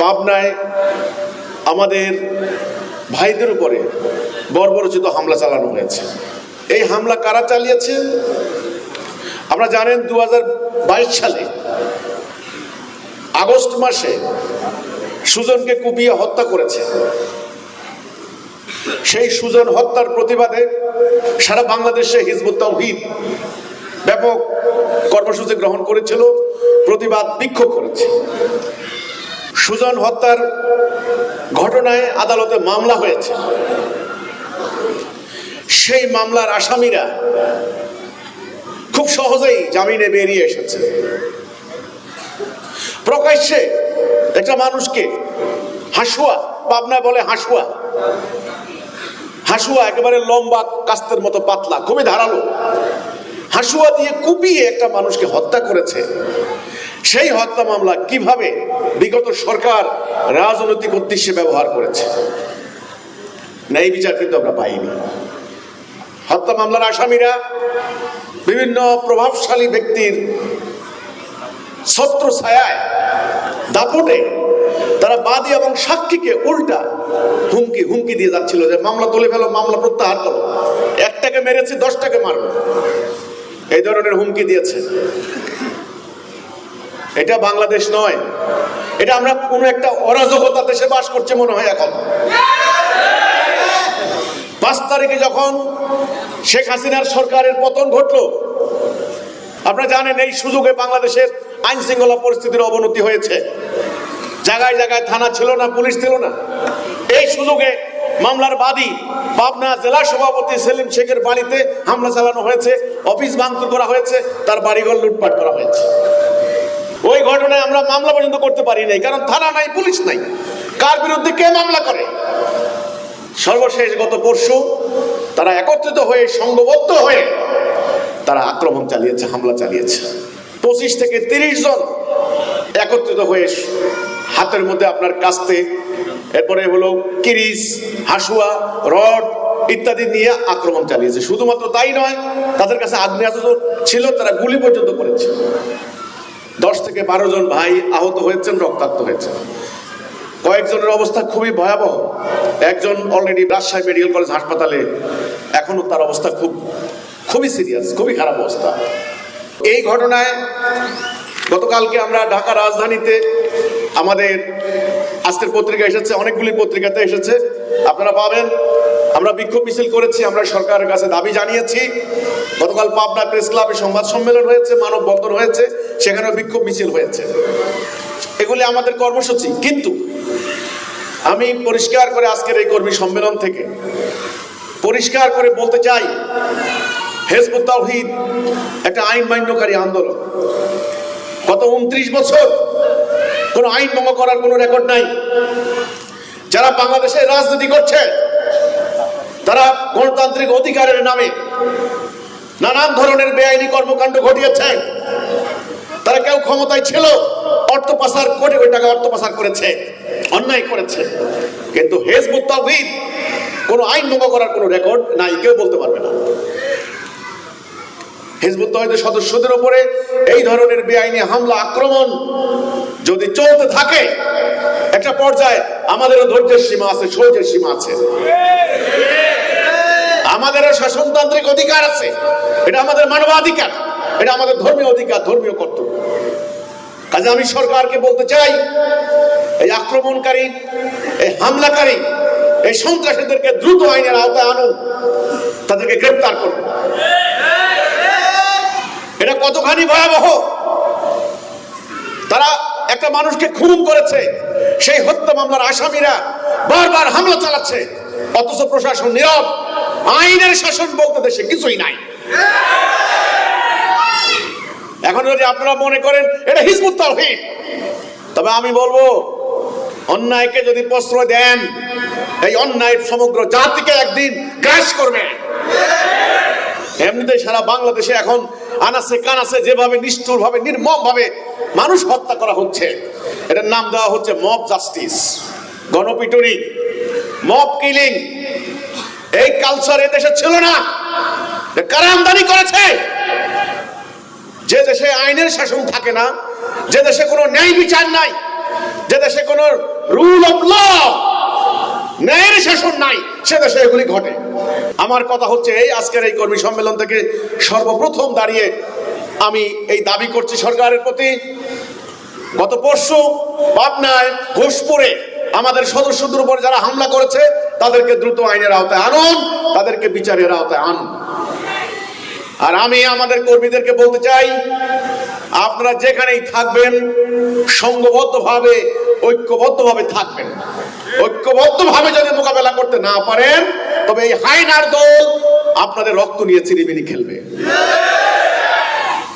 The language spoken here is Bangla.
পাবনায় আমাদের ভাইদের উপরে বর্বরচিত হামলা চালানো হয়েছে। এই হামলা কারা চালিয়েছে? আমরা জানেন, দুহাজার বাইশ সালে আগস্ট মাসে সুজনকে কুপিয়ে হত্যা করেছে। সেই সুজন হত্যার প্রতিবাদে সারা বাংলাদেশে হিজবুত তাওহীদ ব্যাপক কর্মসূচি গ্রহণ করেছিল, প্রতিবাদ বিক্ষোভ করেছে। সুজন হত্যার ঘটনায় আদালতে মামলা হয়েছে। সেই মামলার আসামিরা খুব সহজেই জামিনে বেরিয়ে এসেছে। প্রকাশ্যে একটা মানুষকে হাসুয়া, পাবনা বলে হাসুয়া। হাসুয়া একেবারে লম্বা কাস্তের মতো পাতলা, খুবই ধারালো। হাসুয়া দিয়ে কুপিয়ে একটা মানুষকে হত্যা করেছে। সেই হত্যা মামলা কীভাবে বিগত সরকার রাজনৈতিক উদ্দেশ্যে ব্যবহার করেছে? ন্যায় বিচার কিন্তু আমরা পাইনি। হত্যা মামলার আসামিরা বিভিন্ন প্রভাবশালী ব্যক্তির ছত্র ছায়ায়, দাপটে তারা বাদী এবং সাক্ষীকে উল্টা হুমকি হুমকি দিয়ে যাচ্ছিল যে মামলা তুলে ফেলো, মামলা প্রত্যাহার করো। একটাকে মেরেছে, দশটাকে মারবে এই ধরনের হুমকি দিয়েছে। এটা বাংলাদেশ নয়। এটা আমরা কোনো একটা অরাজকতা দেশে বাস করছে মনে হয় এখন। পাঁচ তারিখে যখন শেখ হাসিনার সরকারের পতন ঘটলো, আপনারা জানেন এই সুযোগে বাংলাদেশের আইন শৃঙ্খলা পরিস্থিতির অবনতি হয়েছে। জায়গায় জায়গায় থানা ছিল না, পুলিশ ছিল না। এই সুযোগে মামলার বাদী পাবনা জেলা সভাপতি সেলিম শেখের বাড়িতে হামলা চালানো হয়েছে, অফিস ভাঙচুর করা হয়েছে, তার বাড়িঘর লুটপাট করা হয়েছে। ঘটনায় আমরা মামলা পর্যন্ত করতে পারি নাই, কারণ থানা নাই, পুলিশ নাই। কার বিরুদ্ধে কে মামলা করে? সর্বশেষ গত পরশু তারা একত্রিত হয়ে, সংঘবদ্ধ হয়ে তারা আক্রমণ চালিয়েছে, হামলা চালিয়েছে। পঁচিশ থেকে তিরিশ জন একত্রিত হয়ে হাতের মধ্যে আপনার কাস্তে, এরপরে হলো কিরিস হাসুয়া, রড ইত্যাদি নিয়ে আক্রমণ চালিয়েছে। শুধুমাত্র তাই নয়, তাদের কাছে আগ্নেয়াস্ত্র ছিল, তারা গুলি পর্যন্ত করেছে। দশ থেকে বারো জন ভাই আহত হয়েছেন, রক্তাক্ত হয়েছে কয়েকজনের অবস্থা খুবই ভয়াবহ। একজন অলরেডি রাজশাহী মেডিকেল কলেজ হাসপাতালে, এখনও তার অবস্থা খুব, খুবই সিরিয়াস খুবই খারাপ অবস্থা। এই ঘটনায় গতকালকে আমরা ঢাকা রাজধানীতে আমাদের আজকের পত্রিকা এসেছে, অনেকগুলি পত্রিকাতে এসেছে। আপনারা পাবেন আমরা বিক্ষোভ মিছিল করেছি, আমরা সরকারের কাছে দাবি জানিয়েছি। গতকাল পাবনা প্রেস ক্লাবে সংবাদ সম্মেলন হয়েছে, মানববন্ধন হয়েছে, সেখানেও বিক্ষোভ মিছিল হয়েছে। এগুলি আমাদের কর্মসূচি, কিন্তু আমি পরিষ্কার করে আজকের এই কর্মী সম্মেলন থেকে পরিষ্কার করে বলতে চাই, হেজবুত তাওহীদ একটা আইন মান্যকারী আন্দোলন। গত উনত্রিশ বছর কোনো আইন ভঙ্গ করার কোনো রেকর্ড নাই। যারা বাংলাদেশে রাজনীতি করছে তারা গণতান্ত্রিক অধিকারের নামে নানান ধরনের বেআইনি কর্মকাণ্ড ঘটিয়েছেন তারা কেউ ক্ষমতায় ছিল, অর্থ পাচার, কোটি কোটি টাকা অর্থ পাচার করেছে, অন্যায় করেছে। কিন্তু হেজবুত তাওহীদ কোনো আইন ভঙ্গ করার কোনো রেকর্ড নাই, কেউ বলতে পারবে না। হিজবুত তহিদের সদস্যদের উপরে এই ধরনের বেআইনি হামলা, আক্রমণ যদি চলতে থাকে, একটা পর্যায়ে আমাদেরও ধৈর্যের সীমা আছে সহ্যের সীমা আছে। আমাদেরও শাসনতান্ত্রিক অধিকার আছে। এটা আমাদের মানবাধিকার। এটা আমাদের ধর্মীয় অধিকার, ধর্মীয় কর্তব্য। কাজে আমি সরকারকে বলতে চাই, এই আক্রমণকারী, এই হামলাকারী, এই সন্ত্রাসীদেরকে দ্রুত আইনের আওতায় আনুন। তাদেরকে গ্রেপ্তার করুন। এটা কতখানি ভয়াবহ! তারা একটা মানুষকে খুন করেছে। সেই হত্যা মামলার আসামিরা বারবার হামলা চালাচ্ছে। অথচ প্রশাসন নীরব। আইনের শাসন বলতে দেশে কিছুই নাই। এখন যদি আপনারা মনে করেন, এটা হিজবুত তাওহীদ। তবে আমি বলব, অন্যায়কে যদি প্রশ্রয় দেন, এই অন্যায় সমগ্র জাতিকে একদিন গ্রাস করবে। এমনিতে সারা বাংলাদেশে এখন আনাসে কানাসে যেভাবে নিষ্ঠুর ভাবে নির্মম ভাবে মানুষ হত্যা করা হচ্ছে, এটার নাম দেওয়া হচ্ছে মব জাস্টিস গণপিটুনি মব কিলিং এই কালচার এদেশে ছিল না। কারা আমদানি করেছে? যে দেশে আইনের শাসন থাকে না, যে দেশে কোনো ন্যায় বিচার নাই, যে দেশে কোনো রুল অফ ল ন্যায়ের শাসন নাই, সে দেশে এগুলি ঘটে। আমার কথা হচ্ছে এই, আজকের এই কর্মী সম্মেলন থেকে সর্বপ্রথম দাঁড়িয়ে আমি এই দাবি করছি সরকারের প্রতি। গত পরশু পাবনায় ঘোষপুরে আমাদের সদস্যদের উপর যারা হামলা করেছে তাদেরকে দ্রুত আইনের আওতায় আনুন, তাদেরকে বিচারের আওতায় আনুন। আর আমি আমাদের কর্মীদেরকে বলতে চাই, আপনারা যেখানেই থাকবেন সংঘবদ্ধভাবে ঐক্যবদ্ধভাবে থাকবেন। ঐক্যবদ্ধভাবে যদি মোকাবেলা করতে না পারেন, তবে এই হাইনার দল আপনাদের রক্ত নিয়ে চিরিমিনি খেলবে।